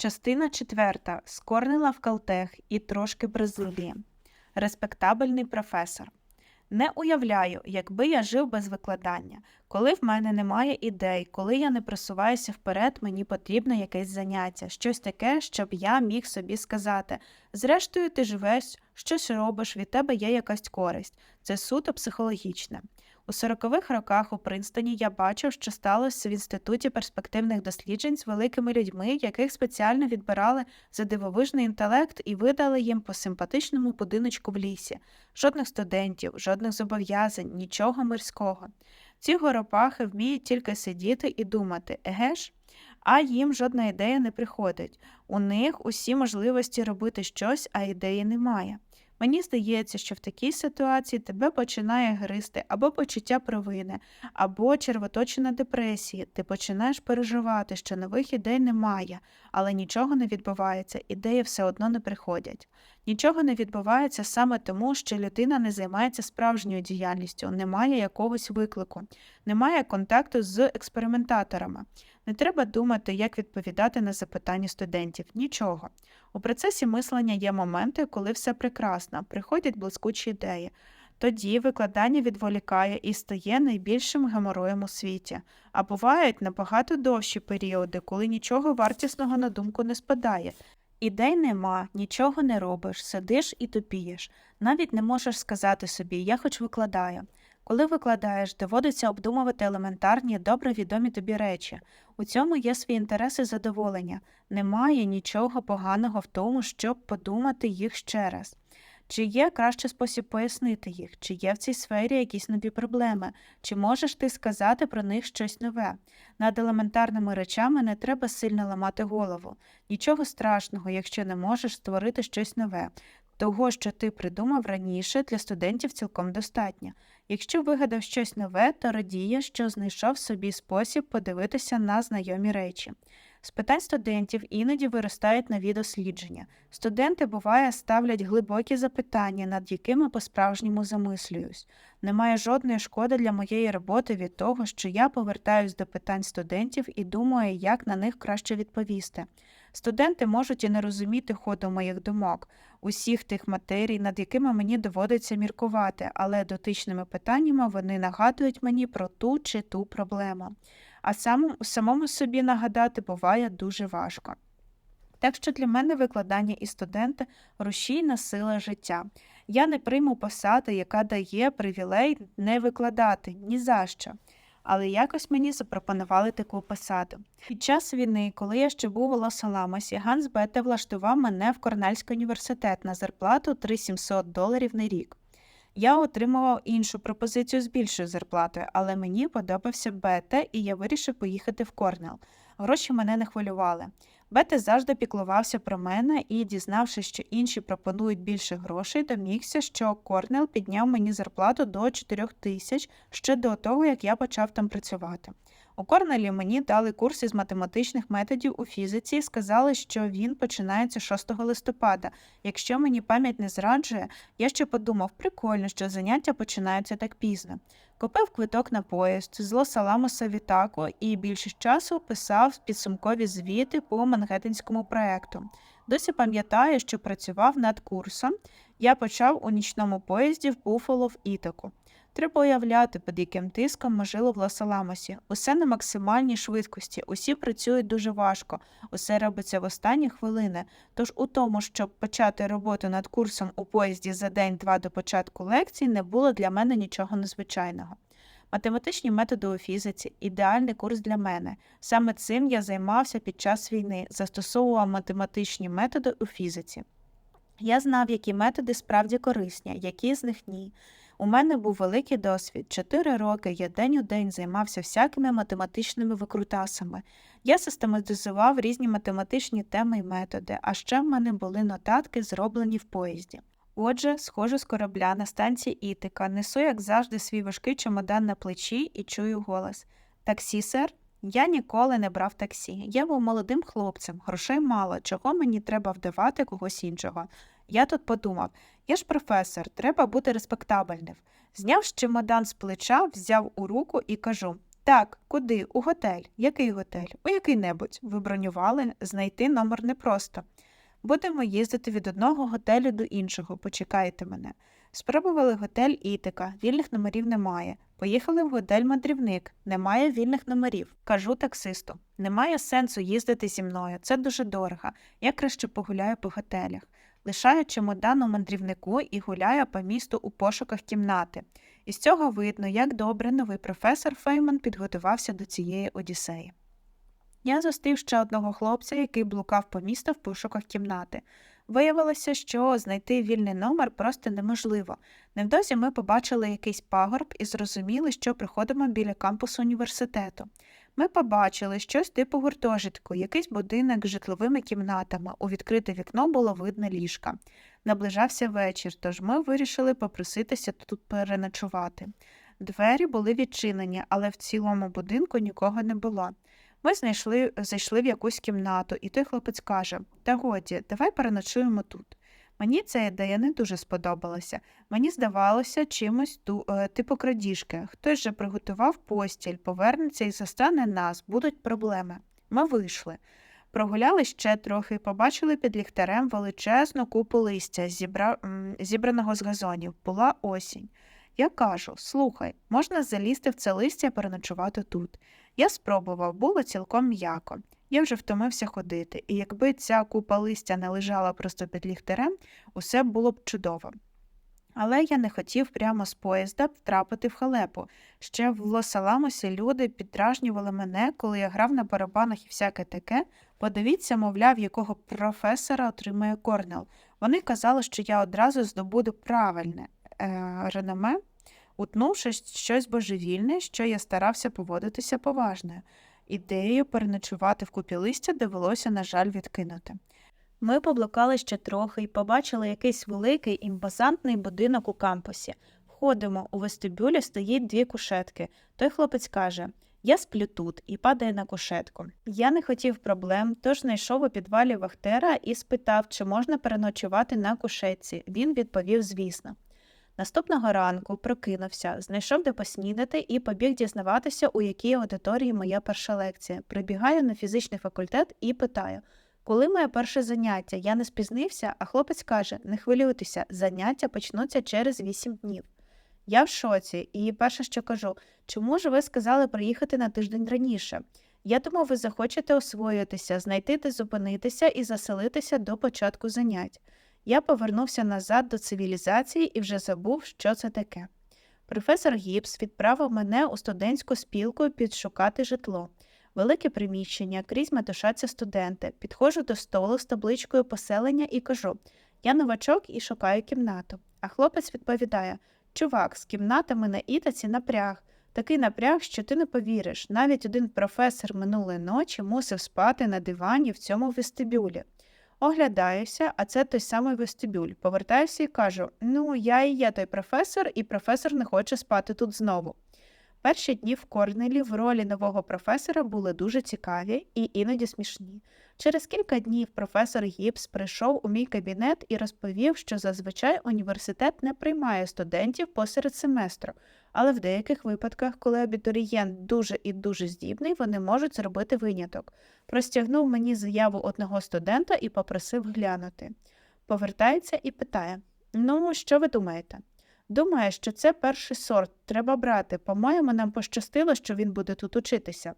Частина четверта. Скорнила в Калтех і трошки Бразилії. Респектабельний професор. Не уявляю, якби я жив без викладання. Коли в мене немає ідей, коли я не просуваюся вперед, мені потрібно якесь заняття, щось таке, щоб я міг собі сказати. Зрештою, ти живеш, щось робиш, від тебе є якась користь. Це суто психологічне. У 40-х роках у Принстоні я бачив, що сталося в інституті перспективних досліджень з великими людьми, яких спеціально відбирали за дивовижний інтелект і видали їм по симпатичному будиночку в лісі. Жодних студентів, жодних зобов'язань, нічого мирського. Ці горопахи вміють тільки сидіти і думати, еге ж? А їм жодна ідея не приходить. У них усі можливості робити щось, а ідеї немає. Мені здається, що в такій ситуації тебе починає гризти або почуття провини, або червоточина депресії. Ти починаєш переживати, що нових ідей немає, але нічого не відбувається, ідеї все одно не приходять. Нічого не відбувається саме тому, що людина не займається справжньою діяльністю, немає якогось виклику, немає контакту з експериментаторами. Не треба думати, як відповідати на запитання студентів. Нічого. У процесі мислення є моменти, коли все прекрасно, приходять блискучі ідеї. Тоді викладання відволікає і стає найбільшим геморроєм у світі. А бувають набагато довші періоди, коли нічого вартісного на думку не спадає. Ідей нема, нічого не робиш, сидиш і тупієш. Навіть не можеш сказати собі Я хоч викладаю. Коли викладаєш, доводиться обдумувати елементарні, добре відомі тобі речі. У цьому є свій інтерес і задоволення. Немає нічого поганого в тому, щоб подумати їх ще раз. Чи є кращий спосіб пояснити їх, чи є в цій сфері якісь нові проблеми, чи можеш ти сказати про них щось нове? Над елементарними речами не треба сильно ламати голову. Нічого страшного, якщо не можеш створити щось нове. Того, що ти придумав раніше, для студентів цілком достатньо. Якщо вигадав щось нове, то радіє, що знайшов собі спосіб подивитися на знайомі речі. З питань студентів іноді виростають нові дослідження. Студенти, буває, ставлять глибокі запитання, над якими по-справжньому замислююсь. Немає жодної шкоди для моєї роботи від того, що я повертаюсь до питань студентів і думаю, як на них краще відповісти. Студенти можуть і не розуміти ходу моїх думок, усіх тих матерій, над якими мені доводиться міркувати, але дотичними питаннями вони нагадують мені про ту чи ту проблему. А самому, самому собі нагадати буває дуже важко. Так що для мене викладання і студенти рушійна сила життя. Я не прийму посади, яка дає привілей не викладати ні за що. Але якось мені запропонували таку посаду. Під час війни, коли я ще був у Лос-Аламосі, Ганс Бете влаштував мене в Корнельський університет на зарплату 3700 доларів на рік. Я отримував іншу пропозицію з більшою зарплатою, але мені подобався Бете, і я вирішив поїхати в Корнел. Гроші мене не хвилювали. Бете завжди піклувався про мене і, дізнавшись, що інші пропонують більше грошей, домігся, що Корнел підняв мені зарплату до 4 тисяч ще до того, як я почав там працювати. У Корнелі мені дали курс із математичних методів у фізиці і сказали, що він починається 6 листопада. Якщо мені пам'ять не зраджує, я ще подумав, прикольно, що заняття починаються так пізно. Купив квиток на поїзд з Лос-Аламоса в Ітаку і більшість часу писав підсумкові звіти по Мангеттенському проекту. Досі пам'ятаю, що працював над курсом. Я почав у нічному поїзді в Буфало в Ітаку. Треба уявляти, під яким тиском ми жили в Лос-Аламосі. Усе на максимальній швидкості, усі працюють дуже важко, усе робиться в останні хвилини. Тож у тому, щоб почати роботу над курсом у поїзді за день-два до початку лекцій, не було для мене нічого незвичайного. Математичні методи у фізиці ідеальний курс для мене. Саме цим я займався під час війни, застосовував математичні методи у фізиці. Я знав, які методи справді корисні, які з них ні. У мене був великий досвід. Чотири роки я день у день займався всякими математичними викрутасами. Я систематизував різні математичні теми і методи, а ще в мене були нотатки, зроблені в поїзді. Отже, схожу з корабля на станції Ітика, несу, як завжди, свій важкий чемодан на плечі і чую голос Таксі, сер? Я ніколи не брав таксі. Я був молодим хлопцем, грошей мало, чого мені треба вдавати когось іншого. Я тут подумав я ж професор, треба бути респектабельним. Зняв чемодан з плеча, взяв у руку і кажу Так, куди? У готель. Який готель? У який-небудь. Ви бронювали, знайти номер непросто. Будемо їздити від одного готелю до іншого, почекайте мене. Спробували готель Ітика, вільних номерів немає. Поїхали в готель мандрівник, немає вільних номерів. Кажу таксисту: немає сенсу їздити зі мною, це дуже дорого. Я краще погуляю по готелях. Лишаю чемодан у мандрівнику і гуляю по місту у пошуках кімнати. Із цього видно, як добре новий професор Фейман підготувався до цієї одіссеї. Я зустрів ще одного хлопця, який блукав по місту в пошуках кімнати. Виявилося, що знайти вільний номер просто неможливо. Невдовзі ми побачили якийсь пагорб і зрозуміли, що приходимо біля кампусу університету. Ми побачили щось типу гуртожитку, якийсь будинок з житловими кімнатами. У відкрите вікно було видно ліжка. Наближався вечір, тож ми вирішили попроситися тут переночувати. Двері були відчинені, але в цілому будинку нікого не було. Ми знайшли, зайшли в якусь кімнату, і той хлопець каже: Та годі, давай переночуємо тут. Мені ця ідея не дуже сподобалася. Мені здавалося чимось ту, е, типу крадіжки. Хтось же приготував постіль, повернеться і застане нас, будуть проблеми. Ми вийшли. Прогуляли ще трохи, побачили під ліхтарем величезну купу листя, зібра... зібраного з газонів. Була осінь. Я кажу: слухай, можна залізти в це листя і переночувати тут. Я спробував, було цілком м'яко. Я вже втомився ходити, і якби ця купа листя не лежала просто під ліхтарем, усе було б чудово. Але я не хотів прямо з поїзда втрапити в халепу. Ще в Лос-Аламосі люди піддражнювали мене, коли я грав на барабанах і всяке таке. Подивіться, мовляв, якого професора отримує Корнел. Вони казали, що я одразу здобуду правильне е, реноме, утнувши щось божевільне, що я старався поводитися поважною. Ідею переночувати в купі листя довелося, на жаль, відкинути. Ми поблукали ще трохи і побачили якийсь великий імпозантний будинок у кампусі. Входимо, у вестибюлі стоїть дві кушетки. Той хлопець каже: Я сплю тут і падає на кушетку. Я не хотів проблем, тож знайшов у підвалі Вахтера і спитав, чи можна переночувати на кушетці. Він відповів, звісно. Наступного ранку прокинувся, знайшов де поснідати і побіг дізнаватися, у якій аудиторії моя перша лекція. Прибігаю на фізичний факультет і питаю, коли моє перше заняття? Я не спізнився, а хлопець каже: не хвилюйтеся, заняття почнуться через вісім днів. Я в шоці, і перше, що кажу, чому ж ви сказали приїхати на тиждень раніше? Я думав, ви захочете освоїтися, знайти де зупинитися і заселитися до початку занять. Я повернувся назад до цивілізації і вже забув, що це таке. Професор Гіпс відправив мене у студентську спілку підшукати житло. Велике приміщення, крізь метушаться студенти. Підходжу до столу з табличкою поселення і кажу я новачок і шукаю кімнату. А хлопець відповідає Чувак, з кімнатами на ітаці напряг. Такий напряг, що ти не повіриш. Навіть один професор минулої ночі мусив спати на дивані в цьому вестибюлі. Оглядаюся, а це той самий вестибюль. Повертаюся і кажу: ну, я і є той професор, і професор не хоче спати тут знову. Перші дні в Корнелі в ролі нового професора були дуже цікаві і іноді смішні. Через кілька днів професор Гіпс прийшов у мій кабінет і розповів, що зазвичай університет не приймає студентів посеред семестру, але в деяких випадках, коли абітурієнт дуже і дуже здібний, вони можуть зробити виняток. Простягнув мені заяву одного студента і попросив глянути. Повертається і питає: Ну, що ви думаєте? Думає, що це перший сорт, треба брати. По-моєму, нам пощастило, що він буде тут учитися.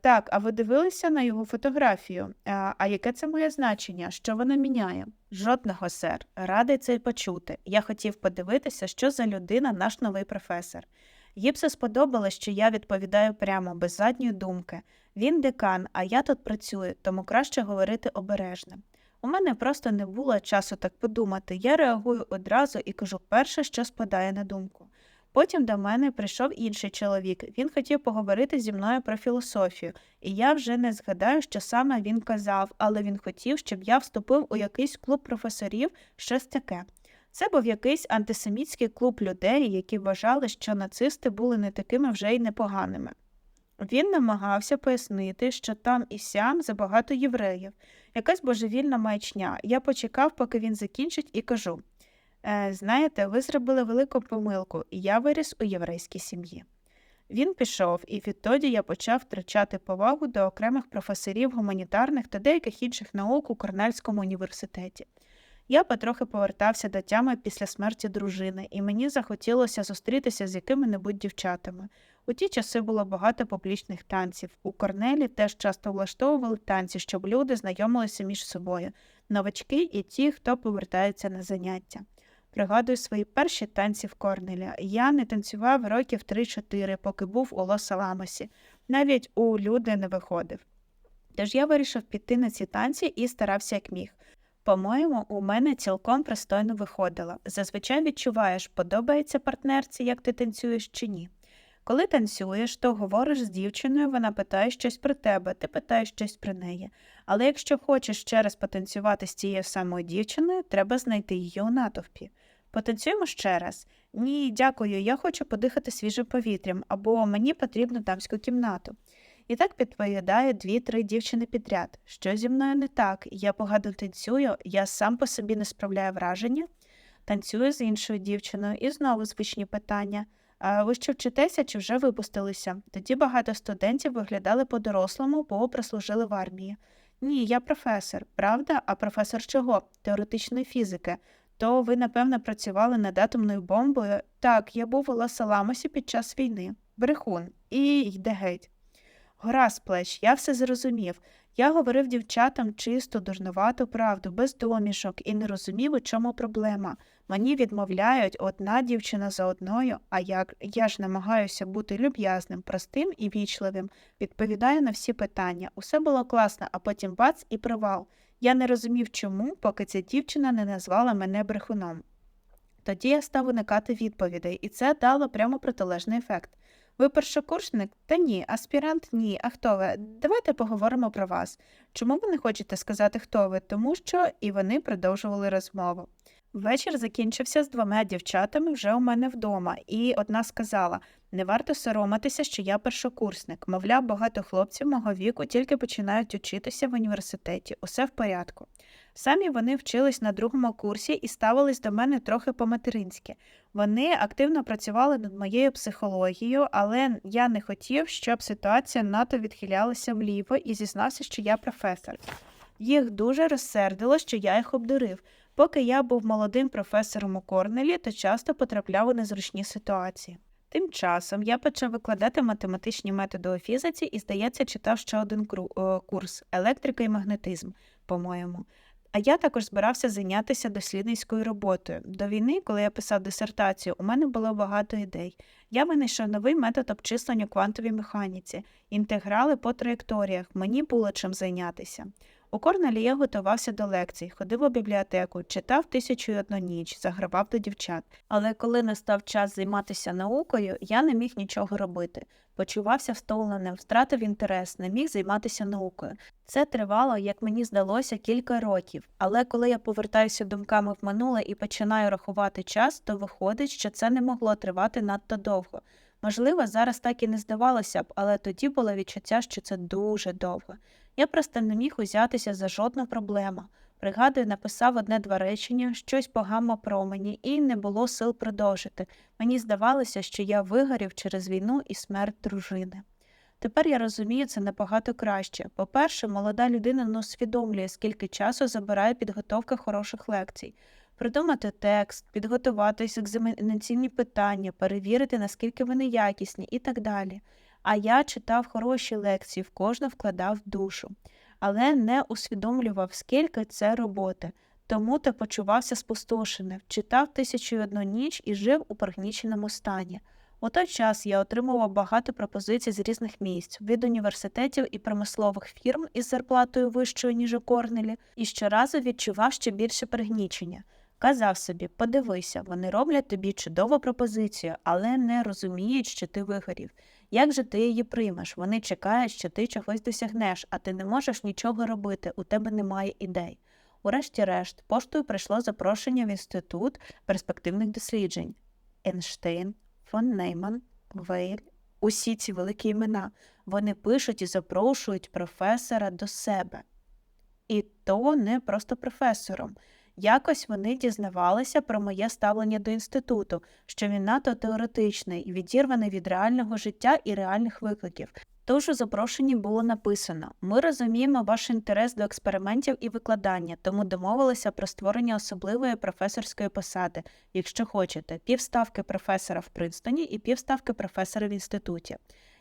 Так, а ви дивилися на його фотографію? А, а яке це моє значення? Що вона міняє? Жодного, сер. Радий це почути. Я хотів подивитися, що за людина наш новий професор. Гіпсу сподобалось, що я відповідаю прямо, без задньої думки. Він декан, а я тут працюю, тому краще говорити обережно. У мене просто не було часу так подумати. Я реагую одразу і кажу перше, що спадає на думку. Потім до мене прийшов інший чоловік. Він хотів поговорити зі мною про філософію, і я вже не згадаю, що саме він казав, але він хотів, щоб я вступив у якийсь клуб професорів, щось таке. Це був якийсь антисемітський клуб людей, які вважали, що нацисти були не такими вже й непоганими. Він намагався пояснити, що там і сям забагато євреїв, якась божевільна маячня. Я почекав, поки він закінчить, і кажу «Е, знаєте, ви зробили велику помилку, і я виріс у єврейській сім'ї. Він пішов, і відтоді я почав втрачати повагу до окремих професорів гуманітарних та деяких інших наук у Корнельському університеті. Я потрохи повертався до тями після смерті дружини, і мені захотілося зустрітися з якими-небудь дівчатами. У ті часи було багато публічних танців. У Корнелі теж часто влаштовували танці, щоб люди знайомилися між собою, новачки і ті, хто повертається на заняття. Пригадую свої перші танці в Корнеля. Я не танцював років 3-4, поки був у Лос-Аламосі. Навіть у люди не виходив. Тож я вирішив піти на ці танці і старався як міг. По-моєму, у мене цілком пристойно виходило. Зазвичай відчуваєш, подобається партнерці, як ти танцюєш чи ні. Коли танцюєш, то говориш з дівчиною, вона питає щось про тебе, ти питаєш щось про неї. Але якщо хочеш ще раз потанцювати з цією самою дівчиною, треба знайти її у натовпі. Потанцюємо ще раз. Ні, дякую, я хочу подихати свіжим повітрям, або мені потрібно дамську кімнату. І так відповідає дві-три дівчини підряд. Що зі мною не так? Я погано танцюю, я сам по собі не справляю враження. Танцюю з іншою дівчиною і знову звичні питання. А ви що вчитеся чи вже випустилися? Тоді багато студентів виглядали по-дорослому, бо прослужили в армії. Ні, я професор, правда? А професор чого? Теоретичної фізики. То ви, напевно, працювали над атомною бомбою? Так, я був у Лас-Аламосі під час війни. Брехун. І йде геть. Гора з плеч, я все зрозумів. Я говорив дівчатам чисту, дурнувату правду, без домішок, і не розумів, у чому проблема. Мені відмовляють одна дівчина за одною, а як я ж намагаюся бути люб'язним, простим і вічливим, відповідаю на всі питання. Усе було класно, а потім бац і провал. Я не розумів, чому, поки ця дівчина не назвала мене брехуном. Тоді я став уникати відповідей, і це дало прямо протилежний ефект. Ви першокурсник? Та ні, аспірант ні. А хто ви? Давайте поговоримо про вас. Чому ви не хочете сказати, хто ви? Тому що і вони продовжували розмову. Вечір закінчився з двома дівчатами вже у мене вдома, і одна сказала не варто соромитися, що я першокурсник. Мовляв, багато хлопців мого віку тільки починають учитися в університеті. Усе в порядку. Самі вони вчились на другому курсі і ставились до мене трохи по-материнськи. Вони активно працювали над моєю психологією, але я не хотів, щоб ситуація надто відхилялася вліво і зізнався, що я професор. Їх дуже розсердило, що я їх обдурив. Поки я був молодим професором у Корнелі, то часто потрапляв у незручні ситуації. Тим часом я почав викладати математичні методи у фізиці і, здається, читав ще один курс електрика і магнетизм, по-моєму. А я також збирався зайнятися дослідницькою роботою. До війни, коли я писав дисертацію, у мене було багато ідей. Я винайшов новий метод обчислення квантовій механіці, інтеграли по траєкторіях. Мені було чим зайнятися. У Корнелі я готувався до лекцій, ходив у бібліотеку, читав тисячу й одну ніч, загравав до дівчат. Але коли настав час займатися наукою, я не міг нічого робити. Почувався втомленим, втратив інтерес, не міг займатися наукою. Це тривало, як мені здалося, кілька років. Але коли я повертаюся думками в минуле і починаю рахувати час, то виходить, що це не могло тривати надто довго. Можливо, зараз так і не здавалося б, але тоді було відчуття, що це дуже довго. Я просто не міг узятися за жодну проблему. Пригадую, написав одне-два речення, щось погано про мені, і не було сил продовжити. Мені здавалося, що я вигорів через війну і смерть дружини. Тепер я розумію це набагато краще. По-перше, молода людина не усвідомлює, скільки часу забирає підготовка хороших лекцій. Придумати текст, підготуватись екзаменаційні питання, перевірити, наскільки вони якісні і так далі. А я читав хороші лекції, в кожну вкладав душу, але не усвідомлював, скільки це роботи. Тому то почувався спустошеним, читав тисячу й одну ніч і жив у пригніченому стані. У той час я отримував багато пропозицій з різних місць від університетів і промислових фірм із зарплатою вищою, ніж у Корнелі, і щоразу відчував ще більше пригнічення. Казав собі, подивися, вони роблять тобі чудову пропозицію, але не розуміють, що ти вигорів. Як же ти її приймеш? Вони чекають, що ти чогось досягнеш, а ти не можеш нічого робити, у тебе немає ідей. Урешті-решт, поштою прийшло запрошення в інститут перспективних досліджень. Ейнштейн, фон Нейман, Вейль, усі ці великі імена. Вони пишуть і запрошують професора до себе. І то не просто професором. Якось вони дізнавалися про моє ставлення до інституту, що він надто теоретичний і відірваний від реального життя і реальних викликів. Тож у запрошенні було написано: ми розуміємо ваш інтерес до експериментів і викладання, тому домовилися про створення особливої професорської посади, якщо хочете, півставки професора в Принстоні і півставки професора в інституті.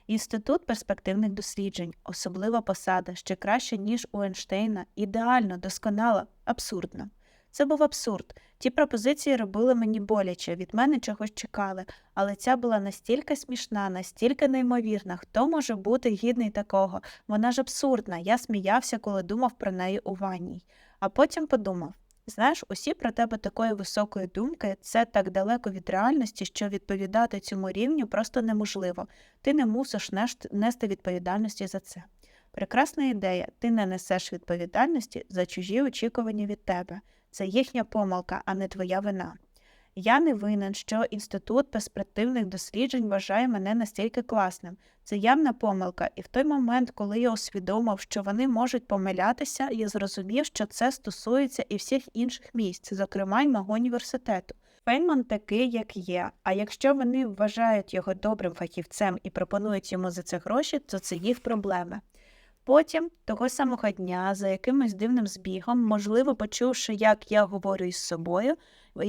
Інститут перспективних досліджень, особлива посада, ще краще, ніж у Ейнштейна, ідеально, досконало, абсурдно. Це був абсурд. Ті пропозиції робили мені боляче, від мене чогось чекали, але ця була настільки смішна, настільки неймовірна. Хто може бути гідний такого? Вона ж абсурдна. Я сміявся, коли думав про неї у ванній. А потім подумав: знаєш, усі про тебе такої високої думки, це так далеко від реальності, що відповідати цьому рівню просто неможливо. Ти не мусиш нести відповідальності за це. Прекрасна ідея, ти не несеш відповідальності за чужі очікування від тебе. Це їхня помилка, а не твоя вина. Я не винен, що Інститут перспективних досліджень вважає мене настільки класним. Це явна помилка, і в той момент, коли я усвідомив, що вони можуть помилятися, я зрозумів, що це стосується і всіх інших місць, зокрема й мого університету. Фейнман такий, як є. А якщо вони вважають його добрим фахівцем і пропонують йому за це гроші, то це їх проблеми. Потім, того самого дня, за якимось дивним збігом, можливо, почувши, як я говорю із собою,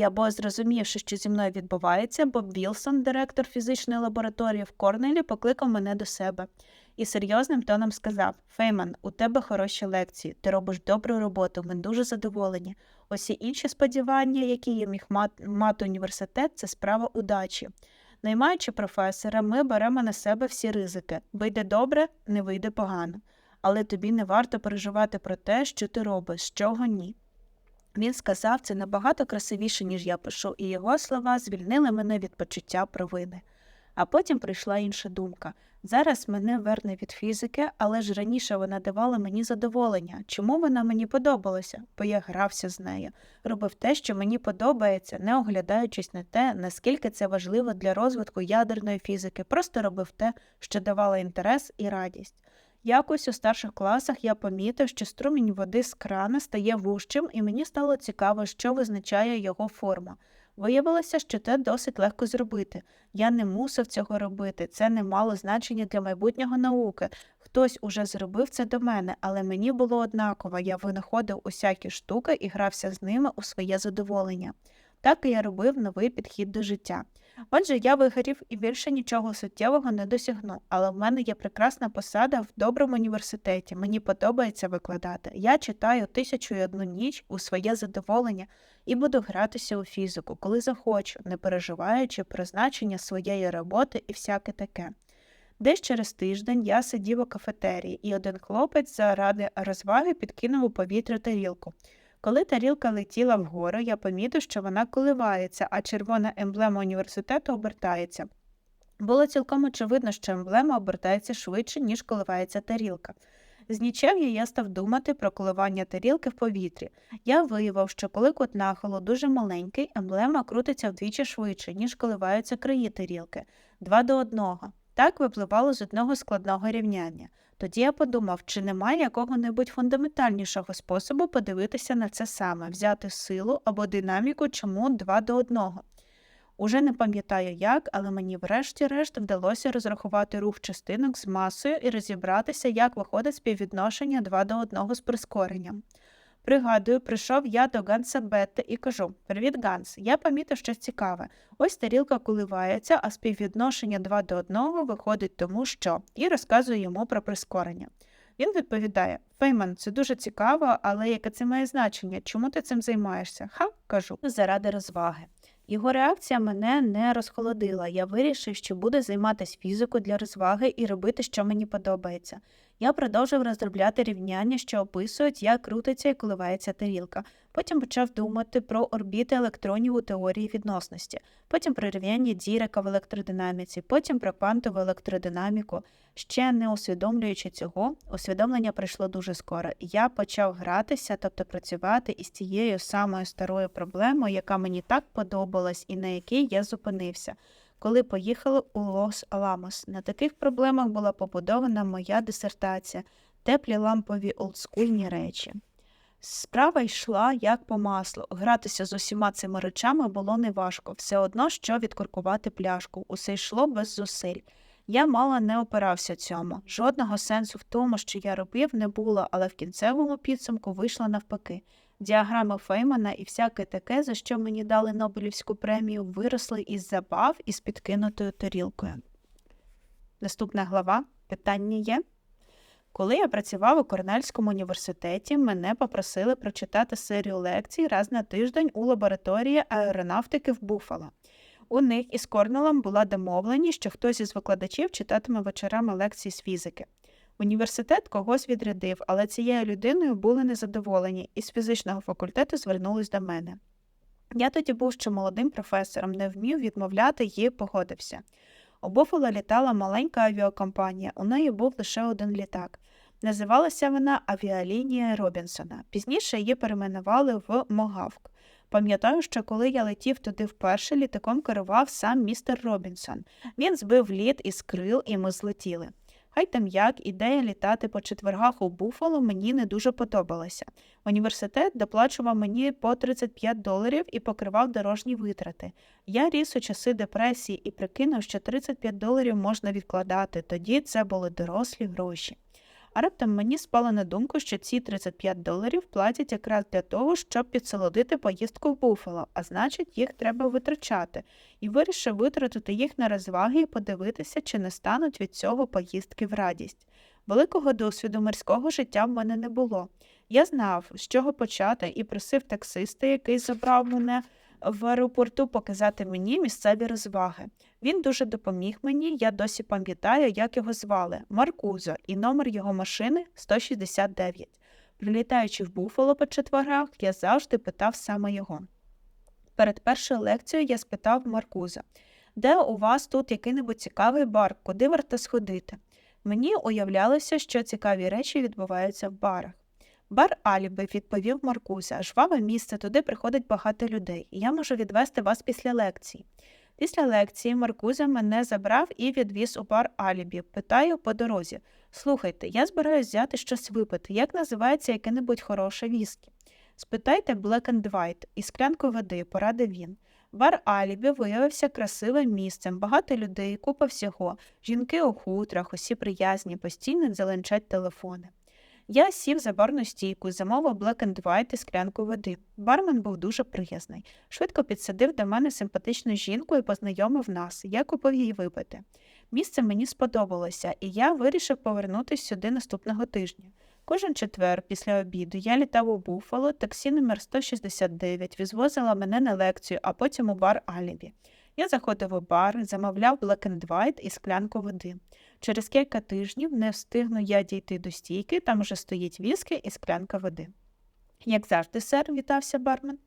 або зрозумівши, що зі мною відбувається, Боб Вілсон, директор фізичної лабораторії в Корнелі, покликав мене до себе і серйозним тоном сказав: Фейман, у тебе хороші лекції, ти робиш добру роботу, ми дуже задоволені. Усі інші сподівання, які я міг мати університет, це справа удачі. Наймаючи професора, ми беремо на себе всі ризики. Вийде добре, не вийде погано. Але тобі не варто переживати про те, що ти робиш, чого ні. Він сказав це набагато красивіше, ніж я пишу, і його слова звільнили мене від почуття провини. А потім прийшла інша думка. Зараз мене верне від фізики, але ж раніше вона давала мені задоволення. Чому вона мені подобалася? Бо я грався з нею, робив те, що мені подобається, не оглядаючись на те, наскільки це важливо для розвитку ядерної фізики, просто робив те, що давало інтерес і радість. Якось у старших класах я помітив, що струмінь води з крана стає вужчим, і мені стало цікаво, що визначає його форма. Виявилося, що це досить легко зробити. Я не мусив цього робити, це не мало значення для майбутнього науки. Хтось уже зробив це до мене, але мені було однаково, я винаходив усякі штуки і грався з ними у своє задоволення. Так і я робив новий підхід до життя. Отже, я вигорів і більше нічого суттєвого не досягну, але в мене є прекрасна посада в доброму університеті. Мені подобається викладати. Я читаю тисячу і одну ніч у своє задоволення і буду гратися у фізику, коли захочу, не переживаючи про значення своєї роботи і всяке таке. Десь через тиждень я сидів у кафетерії, і один хлопець заради розваги підкинув у повітря тарілку. Коли тарілка летіла вгору, я помітив, що вона коливається, а червона емблема університету обертається. Було цілком очевидно, що емблема обертається швидше, ніж коливається тарілка. З нічев'я я став думати про коливання тарілки в повітрі. Я виявив, що коли кут нахилу дуже маленький, емблема крутиться вдвічі швидше, ніж коливаються краї тарілки, два до одного. Так випливало з одного складного рівняння. Тоді я подумав, чи немає якого-небудь фундаментальнішого способу подивитися на це саме, взяти силу або динаміку чому два до одного. Уже не пам'ятаю як, але мені врешті-решт вдалося розрахувати рух частинок з масою і розібратися, як виходить співвідношення 2 до 1 з прискоренням. Пригадую, прийшов я до Ганса Бетте і кажу: Привіт, Ганс, я помітив щось цікаве. Ось тарілка коливається, а співвідношення 2 до 1 виходить тому, що, і розказую йому про прискорення. Він відповідає: Фейман, це дуже цікаво, але яке це має значення? Чому ти цим займаєшся? Ха, кажу, заради розваги. Його реакція мене не розхолодила. Я вирішив, що буду займатися фізикою для розваги і робити, що мені подобається. Я продовжив розробляти рівняння, що описують, як крутиться і коливається тарілка. Потім почав думати про орбіти електронів у теорії відносності, потім про рівняння Дірека в електродинаміці, потім про квантову електродинаміку. Ще не усвідомлюючи цього, усвідомлення прийшло дуже скоро. Я почав гратися, тобто працювати із тією самою старою проблемою, яка мені так подобалась і на якій я зупинився коли поїхали у Лос-Аламос. На таких проблемах була побудована моя дисертація, теплі лампові олдскульні речі. Справа йшла як по маслу. Гратися з усіма цими речами було неважко. Все одно, що відкуркувати пляшку. Усе йшло без зусиль. Я мало не опирався цьому. Жодного сенсу в тому, що я робив, не було, але в кінцевому підсумку вийшло навпаки. Діаграми Феймана і всяке таке, за що мені дали Нобелівську премію, виросли із забав із підкинутою тарілкою. Наступна глава. Питання є. Коли я працював у Корнельському університеті, мене попросили прочитати серію лекцій раз на тиждень у лабораторії аеронавтики в Буфало. У них із Корнелом була домовленість, що хтось із викладачів читатиме вечорами лекції з фізики. Університет когось відрядив, але цією людиною були незадоволені, і з фізичного факультету звернулись до мене. Я тоді був ще молодим професором, не вмів відмовляти і погодився. У Буфало літала маленька авіакомпанія, у неї був лише один літак. Називалася вона Авіалінія Робінсона. Пізніше її перейменували в Могавк. Пам'ятаю, що коли я летів туди вперше, літаком керував сам містер Робінсон. Він збив лід із крил, і ми злетіли. Хай там як ідея літати по четвергах у Буфало мені не дуже подобалася. Університет доплачував мені по 35 доларів і покривав дорожні витрати. Я ріс у часи депресії і прикинув, що 35 доларів можна відкладати, тоді це були дорослі гроші. А раптом мені спало на думку, що ці 35 доларів платять якраз для того, щоб підсолодити поїздку в Буфало, а значить, їх треба витрачати, і вирішив витратити їх на розваги і подивитися, чи не стануть від цього поїздки в радість. Великого досвіду морського життя в мене не було. Я знав, з чого почати, і просив таксиста, який забрав мене в аеропорту, показати мені місцеві розваги. Він дуже допоміг мені, я досі пам'ятаю, як його звали Маркузо, і номер його машини 169. Прилітаючи в Буфало по четвергах, я завжди питав саме його. Перед першою лекцією я спитав Маркуза, де у вас тут який-небудь цікавий бар, куди варто сходити? Мені уявлялося, що цікаві речі відбуваються в барах. Бар Аліби, відповів Маркуза, жваве місце, туди приходить багато людей, і я можу відвести вас після лекції. Після лекції Маркуза мене забрав і відвіз у бар Алібі. Питаю по дорозі слухайте, я збираюсь взяти щось випити. Як називається яке-небудь хороше віскі? Спитайте Black and White і склянку води, порадив він. Бар Алібі виявився красивим місцем, багато людей, купа всього, жінки у хутрах, усі приязні, постійно зеленчать телефони. Я сів за барну стійку, замовив Black and White і склянку води. Бармен був дуже приязний. Швидко підсадив до мене симпатичну жінку і познайомив нас. Я купив їй випити. Місце мені сподобалося, і я вирішив повернутися сюди наступного тижня. Кожен четвер після обіду я літав у Буфало, таксі номер 169 відвозила мене на лекцію, а потім у бар Алібі. Я заходив у бар, замовляв Black and White і склянку води. Через кілька тижнів не встигну я дійти до стійки, там уже стоїть віскі і склянка води. Як завжди, сер, вітався бармен.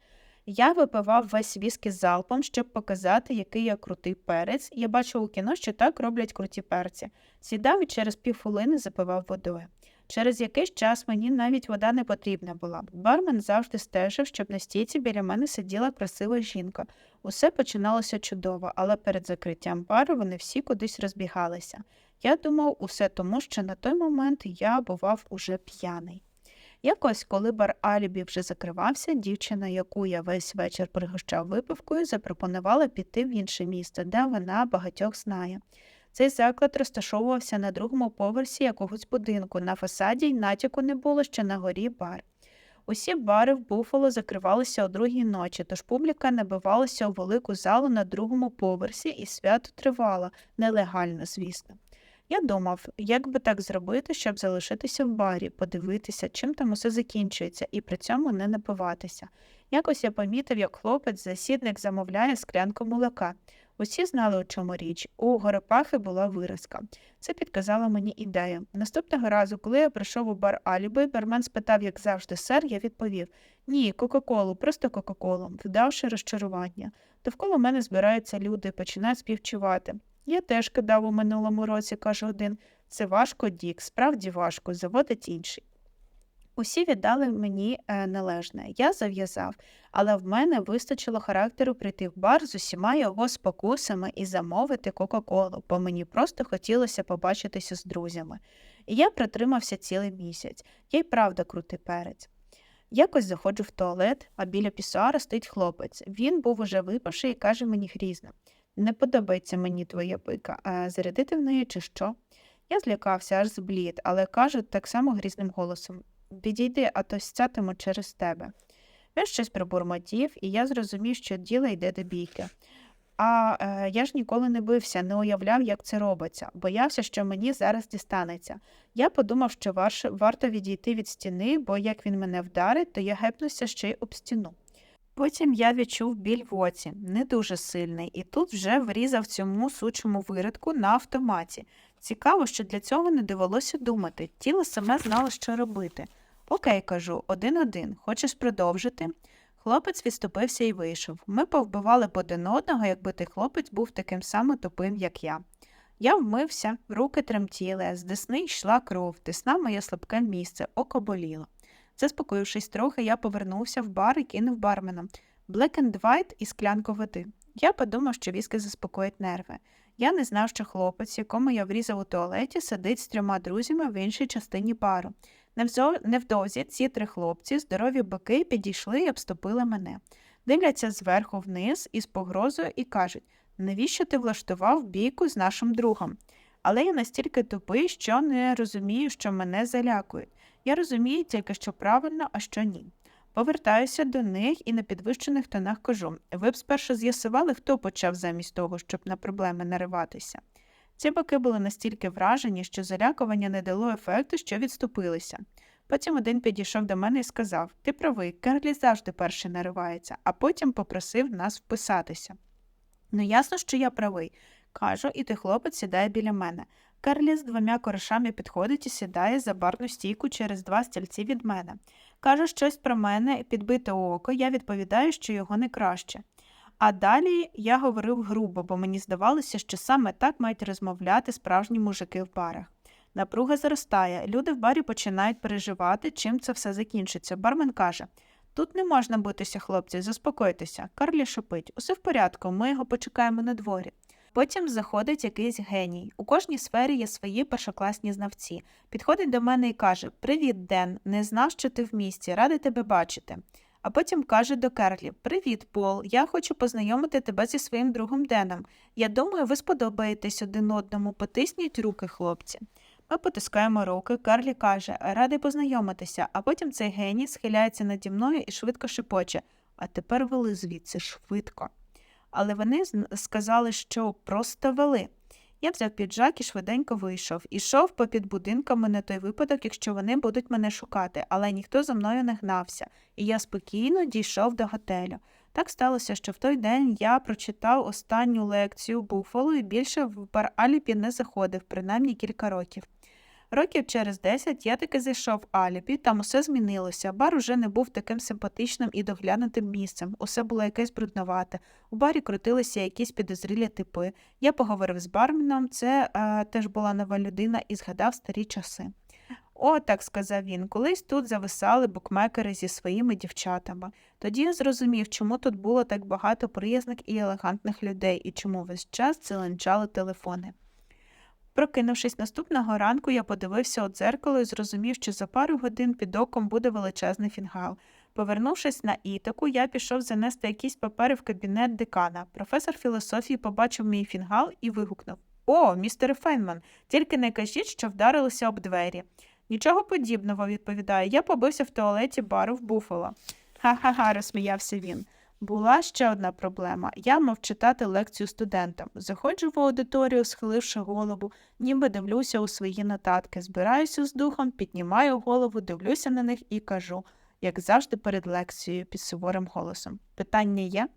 Я випивав весь віскі залпом, щоб показати, який я крутий перець. Я бачив у кіно, що так роблять круті перці. Сідав і через півхвилини запивав водою. Через якийсь час мені навіть вода не потрібна була. Бармен завжди стежив, щоб на стійці біля мене сиділа красива жінка. Усе починалося чудово, але перед закриттям бару вони всі кудись розбігалися. Я думав усе тому, що на той момент я бував уже п'яний. Якось, коли бар Алібі вже закривався, дівчина, яку я весь вечір пригощав випивкою, запропонувала піти в інше місто, де вона багатьох знає. Цей заклад розташовувався на другому поверсі якогось будинку. На фасаді й натяку не було, що на горі бар. Усі бари в Буфало закривалися о другій ночі, тож публіка набивалася у велику залу на другому поверсі, і свято тривало, нелегально, звісно. Я думав, як би так зробити, щоб залишитися в барі, подивитися, чим там усе закінчується, і при цьому не напиватися. Якось я помітив, як хлопець засідник замовляє склянку молока. Усі знали, у чому річ. У Горопахи була виразка. Це підказала мені ідея. Наступного разу, коли я прийшов у бар Аліби, бармен спитав, як завжди, сер, я відповів Ні, Кока-Колу, просто Кока-Колу, вдавши розчарування. Довкола мене збираються люди, починають співчувати. Я теж кидав у минулому році, каже один. Це важко, Дік, справді важко, заводить інший. Усі віддали мені е, належне. Я зав'язав, але в мене вистачило характеру прийти в бар з усіма його спокусами і замовити Кока-Колу, бо мені просто хотілося побачитися з друзями. І я протримався цілий місяць, я й правда крутий перець. Якось заходжу в туалет, а біля пісуара стоїть хлопець. Він був уже випавши і каже мені грізно: Не подобається мені твоя пика, а зарядити в неї чи що? Я злякався, аж зблід, але кажу так само грізним голосом Відійди, а то сцятиму через тебе. Він щось пробурмотів, і я зрозумів, що діло йде до бійки. А е, я ж ніколи не бився, не уявляв, як це робиться, боявся, що мені зараз дістанеться. Я подумав, що варш, варто відійти від стіни, бо як він мене вдарить, то я гепнуся ще й об стіну. Потім я відчув біль в оці, не дуже сильний, і тут вже врізав цьому сучому виродку на автоматі. Цікаво, що для цього не довелося думати. Тіло саме знало, що робити. Окей, кажу, один-один. Хочеш продовжити? Хлопець відступився і вийшов. Ми повбивали б один одного, якби той хлопець був таким самим тупим, як я. Я вмився, руки тремтіли, з десни йшла кров, десна моє слабке місце, око боліло. Заспокоївшись трохи, я повернувся в бар і кинув барменам Black and White і склянку води. Я подумав, що віски заспокоїть нерви. Я не знав, що хлопець, якому я врізав у туалеті, сидить з трьома друзями в іншій частині бару. Невдовзі ці три хлопці, здорові бики, підійшли і обступили мене. Дивляться зверху вниз із погрозою і кажуть, навіщо ти влаштував бійку з нашим другом? Але я настільки тупий, що не розумію, що мене залякують. Я розумію тільки, що правильно, а що ні. Повертаюся до них і на підвищених тонах кажу ви б спершу з'ясували, хто почав замість того, щоб на проблеми нариватися. Ці боки були настільки вражені, що залякування не дало ефекту, що відступилися. Потім один підійшов до мене і сказав Ти правий, Керлі завжди перший наривається, а потім попросив нас вписатися. Ну, ясно, що я правий, кажу, і той хлопець сідає біля мене. Керлі з двома коришами підходить і сідає за барну стійку через два стільці від мене. Каже щось про мене, підбите око, я відповідаю, що його не краще. А далі я говорив грубо, бо мені здавалося, що саме так мають розмовляти справжні мужики в барах. Напруга зростає, люди в барі починають переживати, чим це все закінчиться. Бармен каже Тут не можна битися, хлопці, заспокойтеся. Карлі шипить. Усе в порядку, ми його почекаємо на дворі. Потім заходить якийсь геній. У кожній сфері є свої першокласні знавці. Підходить до мене і каже: Привіт, Ден, не знав, що ти в місті, радий тебе бачити. А потім каже до Керлі: Привіт, Пол, я хочу познайомити тебе зі своїм другом Деном. Я думаю, ви сподобаєтесь один одному, потисніть руки, хлопці. Ми потискаємо руки, Карлі каже, радий познайомитися, а потім цей геній схиляється наді мною і швидко шепоче. А тепер вели звідси швидко. Але вони сказали, що просто вели. Я взяв піджак і швиденько вийшов. Ішов попід будинками на той випадок, якщо вони будуть мене шукати, але ніхто за мною не гнався, і я спокійно дійшов до готелю. Так сталося, що в той день я прочитав останню лекцію Буфалу і більше в бар Аліпі не заходив, принаймні кілька років. Років через десять я таки зайшов в Аліпі, там усе змінилося. Бар уже не був таким симпатичним і доглянутим місцем. Усе було якесь брудновате. У барі крутилися якісь підозрілі типи. Я поговорив з барменом, це е, теж була нова людина, і згадав старі часи. О, так сказав він, колись тут зависали букмекери зі своїми дівчатами. Тоді я зрозумів, чому тут було так багато приязних і елегантних людей, і чому весь час дзеленчали телефони. Прокинувшись наступного ранку, я подивився у дзеркало і зрозумів, що за пару годин під оком буде величезний фінгал. Повернувшись на ітаку, я пішов занести якісь папери в кабінет декана. Професор філософії побачив мій фінгал і вигукнув О, містере Фейнман, тільки не кажіть, що вдарилися об двері. Нічого подібного, відповідає. Я побився в туалеті бару в Буфало. Ха-ха-ха, розсміявся він. Була ще одна проблема. Я мав читати лекцію студентам. Заходжу в аудиторію, схиливши голову, ніби дивлюся у свої нотатки, збираюся з духом, піднімаю голову, дивлюся на них і кажу, як завжди перед лекцією під суворим голосом. Питання є?